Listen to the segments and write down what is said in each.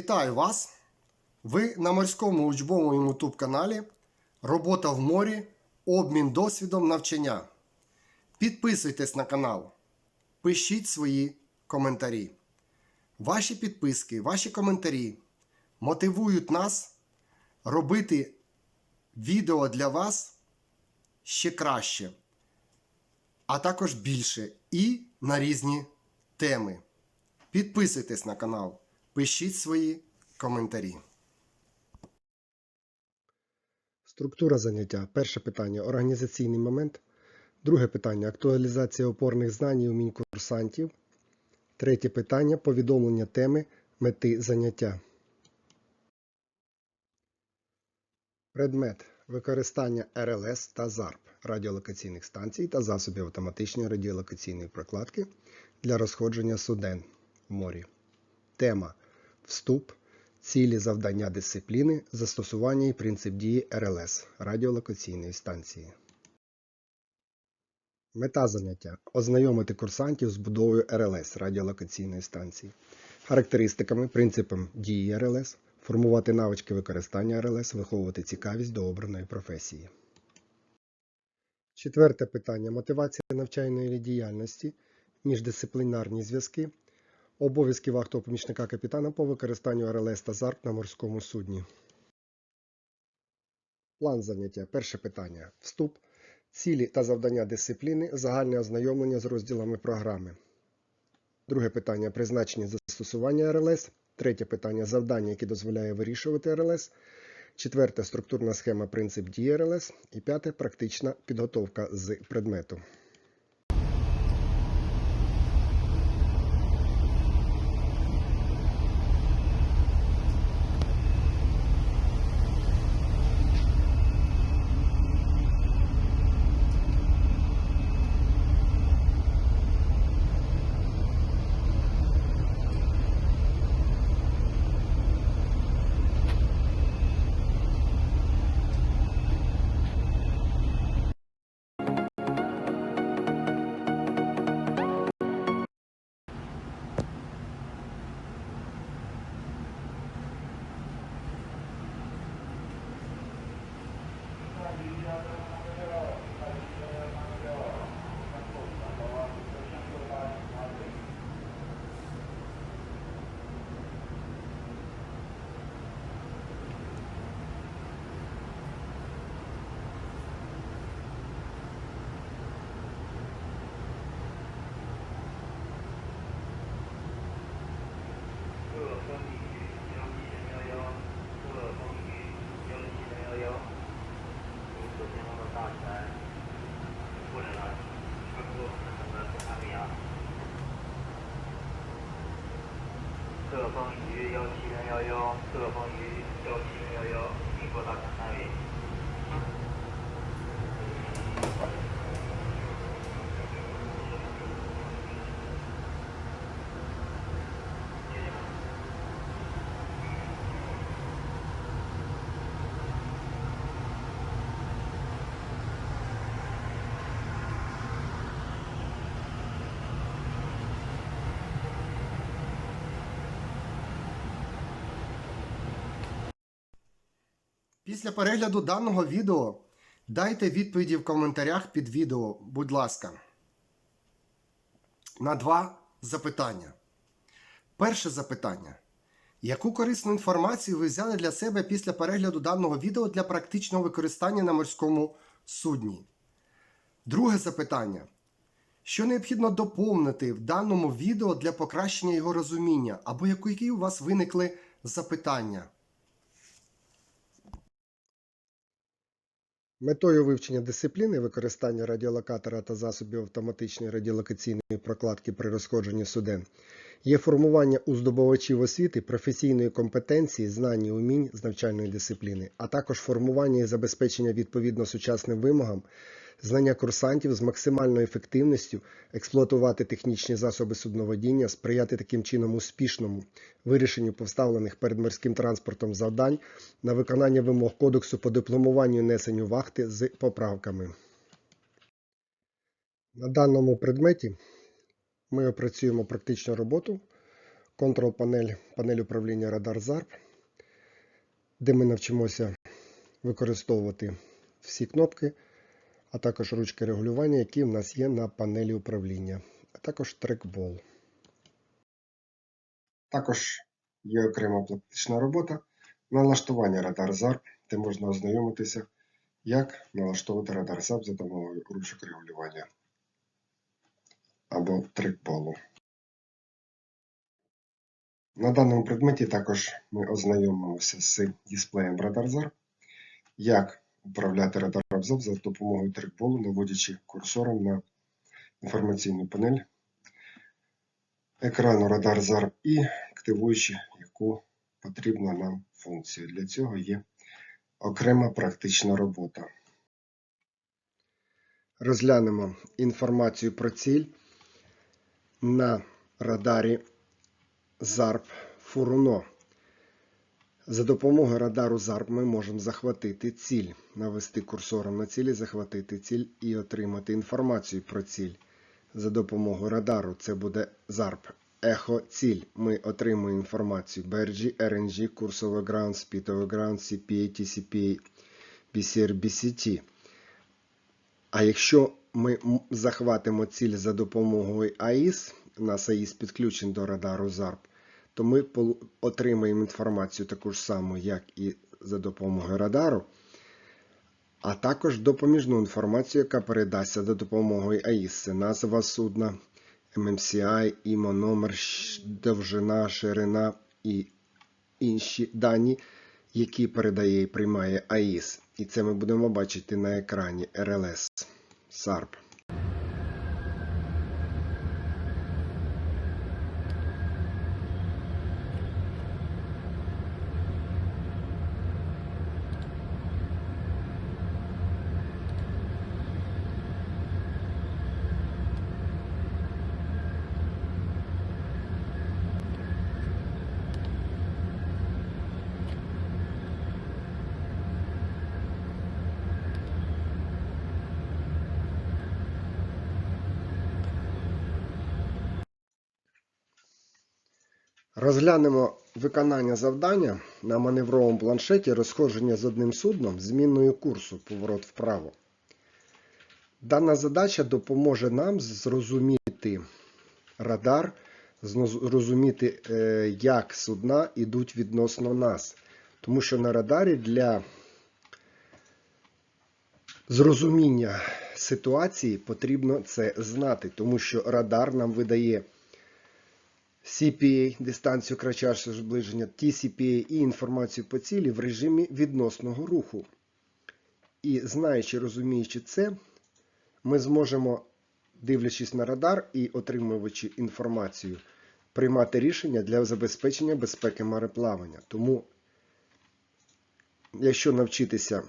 Вітаю вас! Ви на морському учбовому YouTube каналі Робота в морі, обмін досвідом навчання. Підписуйтесь на канал, пишіть свої коментарі. Ваші підписки, ваші коментарі мотивують нас робити відео для вас ще краще, а також більше і на різні теми. Підписуйтесь на канал, пишіть свої коментарі. Структура заняття. Перше питання організаційний момент. Друге питання актуалізація опорних знань і умінь курсантів. Третє питання повідомлення теми мети заняття. Предмет використання РЛС та ЗАРП радіолокаційних станцій та засобів автоматичної радіолокаційної прокладки для розходження суден в морі. Тема Вступ, цілі завдання дисципліни, застосування і принцип дії РЛС радіолокаційної станції. Мета заняття ознайомити курсантів з будовою РЛС радіолокаційної станції, характеристиками, принципом дії РЛС, формувати навички використання РЛС, виховувати цікавість до обраної професії. Четверте питання мотивація навчальної діяльності, міждисциплінарні зв'язки, обов'язки вахтового помічника капітана по використанню РЛС та ЗАРП на морському судні. План заняття. Перше питання. Вступ. Цілі та завдання дисципліни, загальне ознайомлення з розділами програми. Друге питання призначення застосування РЛС. Третє питання завдання, які дозволяє вирішувати РЛС. Четверте структурна схема принцип дії РЛС. І п'яте практична підготовка з предмету. Після перегляду даного відео дайте відповіді в коментарях під відео, будь ласка. На два запитання. Перше запитання. Яку корисну інформацію ви взяли для себе після перегляду даного відео для практичного використання на морському судні? Друге запитання. Що необхідно доповнити в даному відео для покращення його розуміння, або які у вас виникли запитання? Метою вивчення дисципліни використання радіолокатора та засобів автоматичної радіолокаційної прокладки при розходженні суден є формування у здобувачів освіти професійної компетенції, знань і умінь з навчальної дисципліни, а також формування і забезпечення відповідно сучасним вимогам, знання курсантів з максимальною ефективністю, експлуатувати технічні засоби судноводіння, сприяти таким чином успішному вирішенню поставлених перед морським транспортом завдань на виконання вимог кодексу по дипломуванню і несенню вахти з поправками. На даному предметі ми опрацюємо практичну роботу контрол-панель, панель управління Радар ЗАРП, де ми навчимося використовувати всі кнопки, а також ручки регулювання, які в нас є на панелі управління, а також трекбол. Також є окрема практична робота налаштування радар ЗАРП, де можна ознайомитися, як налаштовувати радар ЗАРП за допомогою ручок регулювання або трекболу. На даному предметі також ми ознайомимося з дисплеєм RadarZar, як управляти радаром ZAP за допомогою трекболу, наводячи курсором на інформаційну панель екрану RadarZar і активуючи яку потрібна нам функцію. Для цього є окрема практична робота. Розглянемо інформацію про ціль на радарі ZARP Furuno. За допомогою радару ZARP ми можемо захватити ціль, навести курсором на цілі, захватити ціль і отримати інформацію про ціль. За допомогою радару це буде ZARP. Ехо ціль. Ми отримуємо інформацію BRG, RNG, курсовий граунд, спітовий граунд, CPA, TCPA, BCR, BCT. А якщо ми захватимо ціль за допомогою АІС, у нас АІС підключений до радару ZARP, то ми отримаємо інформацію таку ж саму, як і за допомогою радару, а також допоміжну інформацію, яка передасться за допомогою АІС. Назва судна, MMCI, ІМО, номер, довжина, ширина і інші дані, які передає і приймає АІС. І це ми будемо бачити на екрані RLS SARP. Розглянемо виконання завдання на маневровому планшеті розходження з одним судном зміною курсу поворот вправо. Дана задача допоможе нам зрозуміти радар, зрозуміти, е, як судна йдуть відносно нас. Тому що на радарі для зрозуміння ситуації потрібно це знати, тому що радар нам видає CPA, дистанцію кратчайшого зближення, TCPA і інформацію по цілі в режимі відносного руху. І знаючи, розуміючи це, ми зможемо, дивлячись на радар і отримуючи інформацію, приймати рішення для забезпечення безпеки мореплавання. Тому, якщо навчитися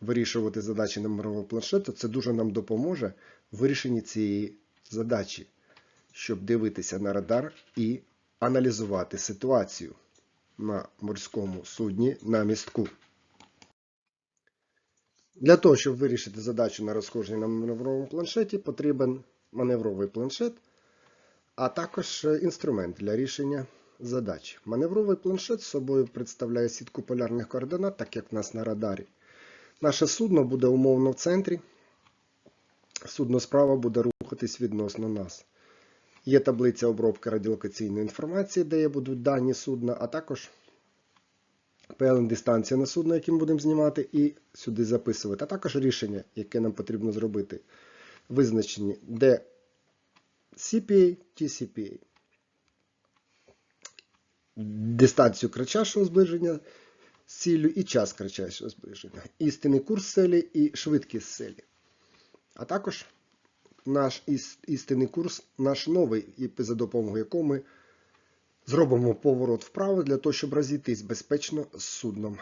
вирішувати задачі на мировому планшету, це дуже нам допоможе в вирішенні цієї задачі щоб дивитися на радар і аналізувати ситуацію на морському судні на містку. Для того, щоб вирішити задачу на розходження на маневровому планшеті, потрібен маневровий планшет, а також е, інструмент для рішення задач. Маневровий планшет з собою представляє сітку полярних координат, так як в нас на радарі. Наше судно буде умовно в центрі. Судно справа буде рухатись відносно нас. Є таблиця обробки радіолокаційної інформації, де будуть дані судна, а також певна дистанція на судно, яким будемо знімати, і сюди записувати. А також рішення, яке нам потрібно зробити. Визначені, де CPA, TCPA. Дистанцію кратчайшого зближення з ціллю і час кратчайшого зближення. Істинний курс селі і швидкість селі. А також наш істинний курс, наш новий, і за допомогою якого ми зробимо поворот вправо для того, щоб розійтись безпечно з судном,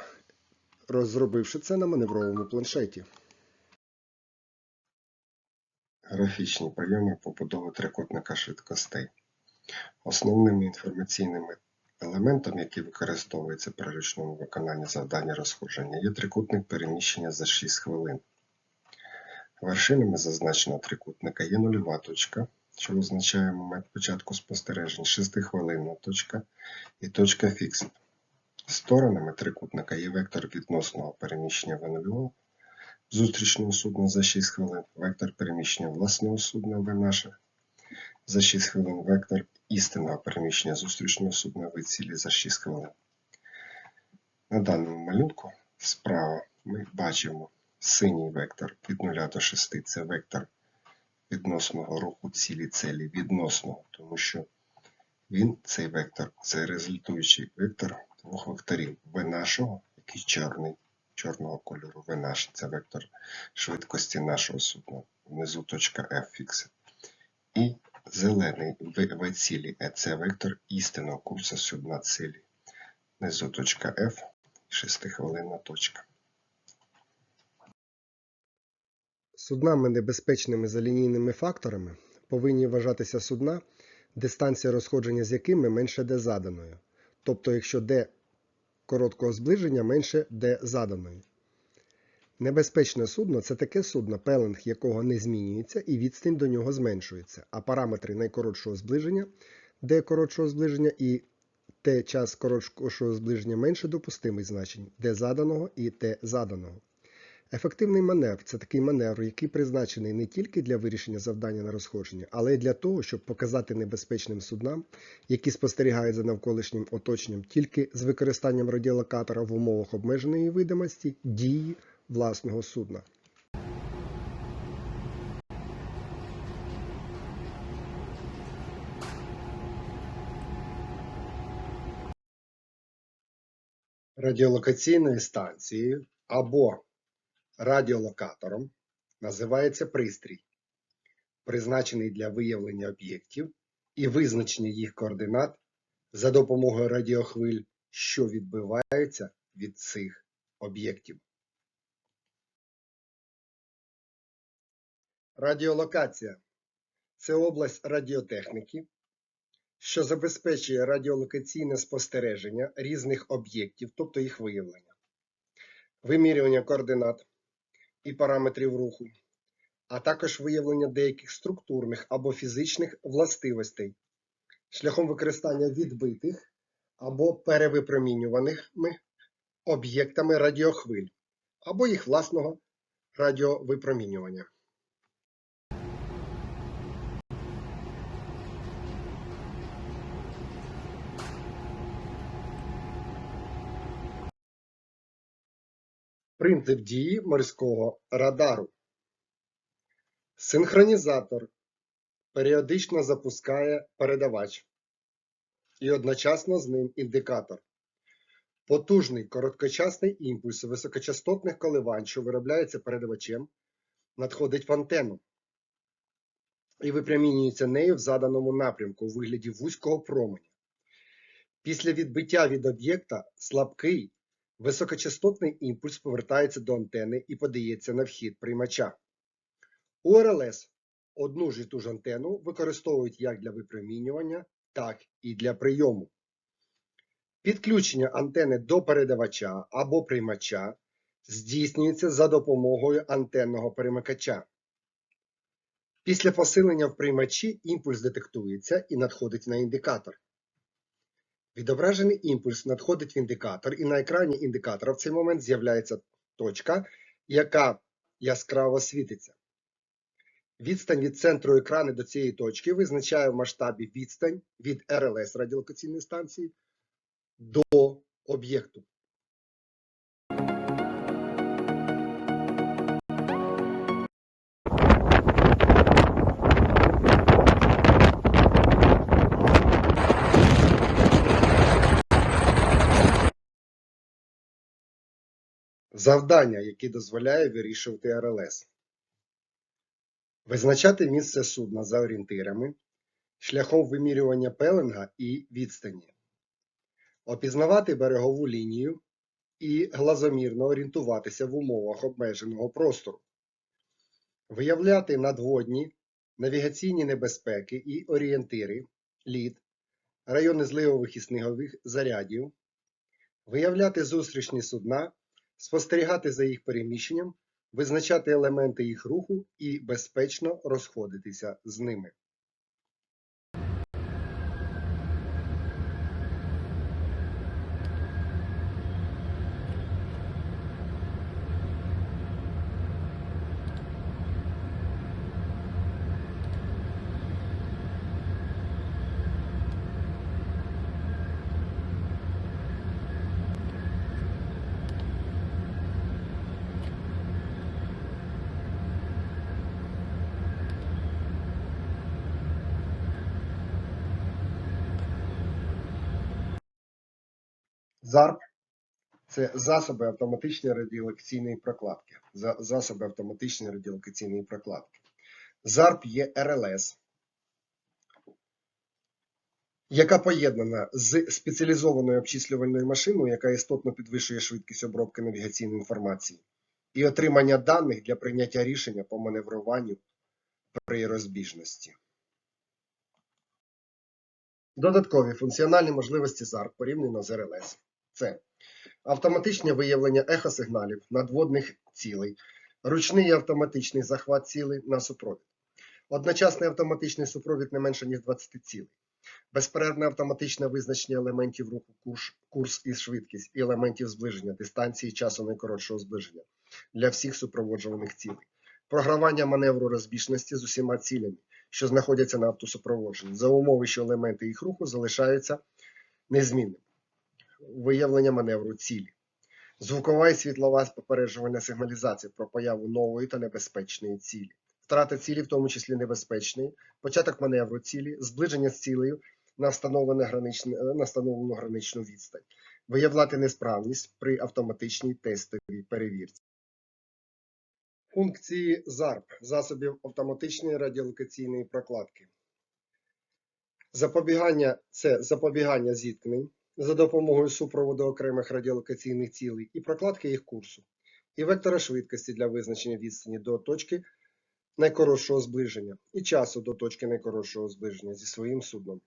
розробивши це на маневровому планшеті. Графічні прийоми побудови трикутника швидкостей. Основними інформаційними елементами, які використовуються при ручному виконанні завдання розходження, є трикутник переміщення за 6 хвилин. Вершинами зазначеного трикутника є нульова точка, що визначає момент початку спостережень 6 хвилинна точка і точка фікс. Сторонами трикутника є вектор відносного переміщення В0 зустрічного судна за 6 хвилин, вектор переміщення власного судна В наше за 6 хвилин, вектор істинного переміщення зустрічного судна В цілі за 6 хвилин. На даному малюнку справа ми бачимо синій вектор від 0 до 6 це вектор відносного руху цілі целі відносного, тому що він, цей вектор, це результуючий вектор двох векторів В нашого, який чорний, чорного кольору, В наш, це вектор швидкості нашого судна, внизу точка F фікси. І зелений в цілі, це вектор істинного курсу судна цілі. Внизу точка F, 6-хвилинна точка. Суднами небезпечними за лінійними факторами повинні вважатися судна, дистанція розходження з якими менше d заданою. Тобто, якщо d короткого зближення менше d заданої. Небезпечне судно це таке судно, пеленг якого не змінюється і відстань до нього зменшується, а параметри найкоротшого зближення, d коротшого зближення і t час коротшого зближення менше допустимих значень d заданого і t заданого. Ефективний маневр це такий маневр, який призначений не тільки для вирішення завдання на розходження, але й для того, щоб показати небезпечним суднам, які спостерігають за навколишнім оточенням тільки з використанням радіолокатора в умовах обмеженої видимості дії власного судна. Радіолокаційною станцією або радіолокатором називається пристрій, призначений для виявлення об'єктів і визначення їх координат за допомогою радіохвиль, що відбиваються від цих об'єктів. Радіолокація це область радіотехніки, що забезпечує радіолокаційне спостереження різних об'єктів, тобто їх виявлення, вимірювання координат і параметрів руху, а також виявлення деяких структурних або фізичних властивостей шляхом використання відбитих або перевипромінюваними об'єктами радіохвиль або їх власного радіовипромінювання. Принцип дії морського радару. Синхронізатор періодично запускає передавач і одночасно з ним індикатор. Потужний короткочасний імпульс високочастотних коливань, що виробляється передавачем, надходить в антенну і випромінюється нею в заданому напрямку у вигляді вузького променя. Після відбиття від об'єкта слабкий Високочастотний імпульс повертається до антени і подається на вхід приймача. У РЛС одну ж і ту ж антенну використовують як для випромінювання, так і для прийому. Підключення антени до передавача або приймача здійснюється за допомогою антенного перемикача. Після посилення в приймачі імпульс детектується і надходить на індикатор. Відображений імпульс надходить в індикатор, і на екрані індикатора в цей момент з'являється точка, яка яскраво світиться. Відстань від центру екрану до цієї точки визначає в масштабі відстань від РЛС радіолокаційної станції до об'єкту. Завдання, які дозволяє вирішувати РЛС. Визначати місце судна за орієнтирами шляхом вимірювання пеленга і відстані. Опізнавати берегову лінію і глазомірно орієнтуватися в умовах обмеженого простору. Виявляти надводні, навігаційні небезпеки і орієнтири, лід, райони зливових і снігових зарядів. Виявляти зустрічні судна спостерігати за їх переміщенням, визначати елементи їх руху і безпечно розходитися з ними. ЗАРП це засоби автоматичної радіолокаційної прокладки. Засоби автоматичної радіолокаційної прокладки. ЗАРП є РЛС, яка поєднана з спеціалізованою обчислювальною машиною, яка істотно підвищує швидкість обробки навігаційної інформації, і отримання даних для прийняття рішення по маневруванню при розбіжності. Додаткові функціональні можливості ЗАРП порівняно з РЛС. Це автоматичне виявлення ехосигналів надводних цілей, ручний і автоматичний захват цілей на супровід, одночасний автоматичний супровід не менше ніж 20 цілей, безперервне автоматичне визначення елементів руху курс, курс і швидкість і елементів зближення дистанції часу найкоротшого зближення для всіх супроводжуваних цілей, програвання маневру розбіжності з усіма цілями, що знаходяться на автосупроводженні, за умови, що елементи їх руху залишаються незмінними виявлення маневру цілі. Звукова і світлова попереджувальна сигналізація про появу нової та небезпечної цілі. Втрата цілі, в тому числі небезпечної, початок маневру цілі, зближення з цілею на, на встановлену граничну відстань, виявляти несправність при автоматичній тестовій перевірці. Функції ЗАРП засобів автоматичної радіолокаційної прокладки. Запобігання це запобігання зіткнень за допомогою супроводу окремих радіолокаційних цілей і прокладки їх курсу, і вектора швидкості для визначення відстані до точки найкоротшого зближення і часу до точки найкоротшого зближення зі своїм судном.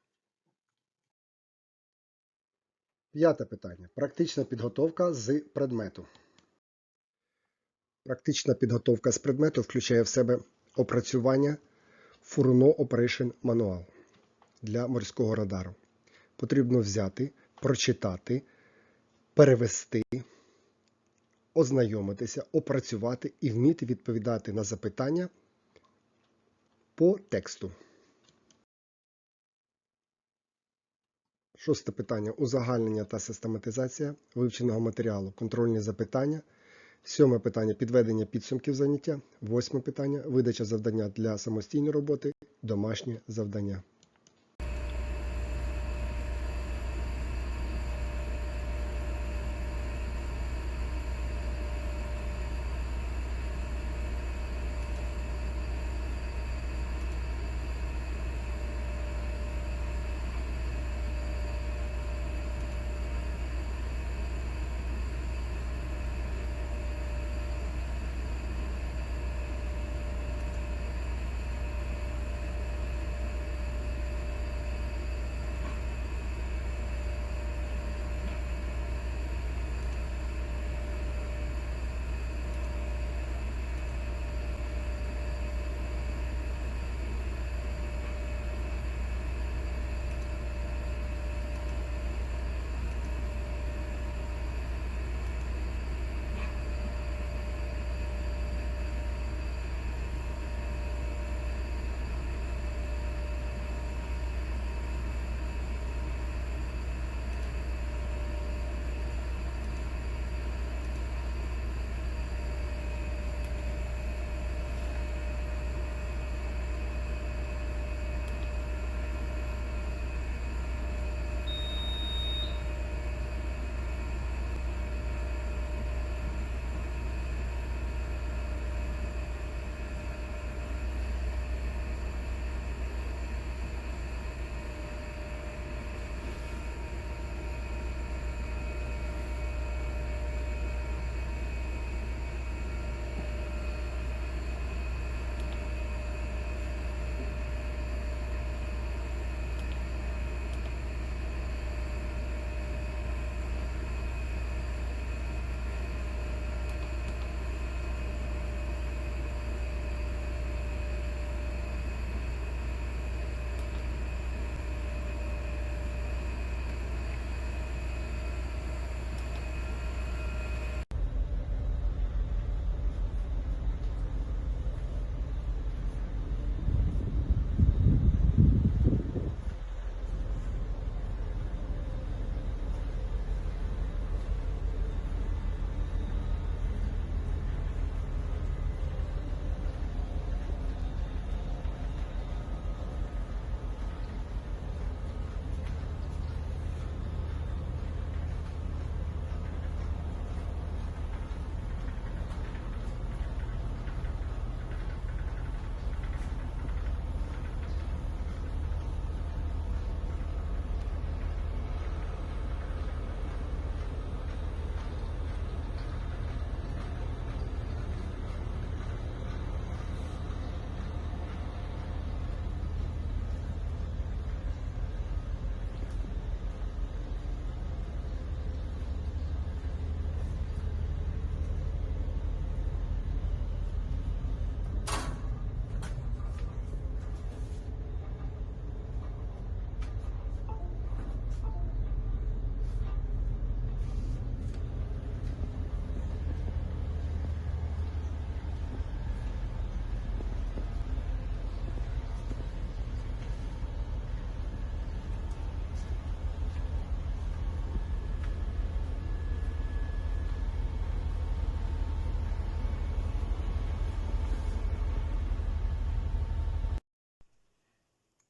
П'яте питання. Практична підготовка з предмету. Практична підготовка з предмету включає в себе опрацювання Furuno Operation Manual для морського радару. Потрібно взяти, прочитати, перевести, ознайомитися, опрацювати і вміти відповідати на запитання по тексту. Шосте питання. Узагальнення та систематизація вивченого матеріалу, контрольні запитання. Сьоме питання підведення підсумків заняття. Восьме питання видача завдання для самостійної роботи, домашнє завдання.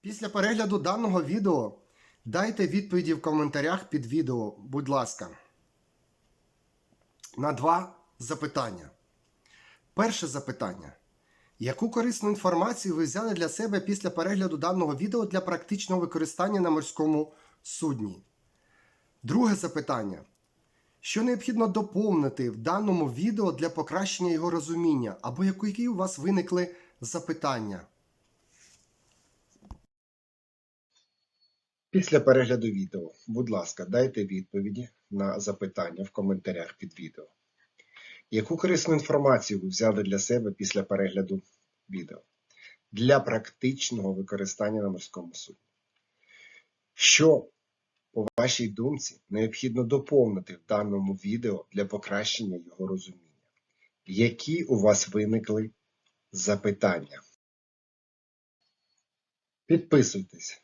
Після перегляду даного відео дайте відповіді в коментарях під відео, будь ласка. На два запитання. Перше запитання. Яку корисну інформацію ви взяли для себе після перегляду даного відео для практичного використання на морському судні? Друге запитання. Що необхідно доповнити в даному відео для покращення його розуміння, або які у вас виникли запитання? Після перегляду відео, будь ласка, дайте відповіді на запитання в коментарях під відео. Яку корисну інформацію ви взяли для себе після перегляду відео для практичного використання на морському судні? Що, по вашій думці, необхідно доповнити в даному відео для покращення його розуміння? Які у вас виникли запитання? Підписуйтесь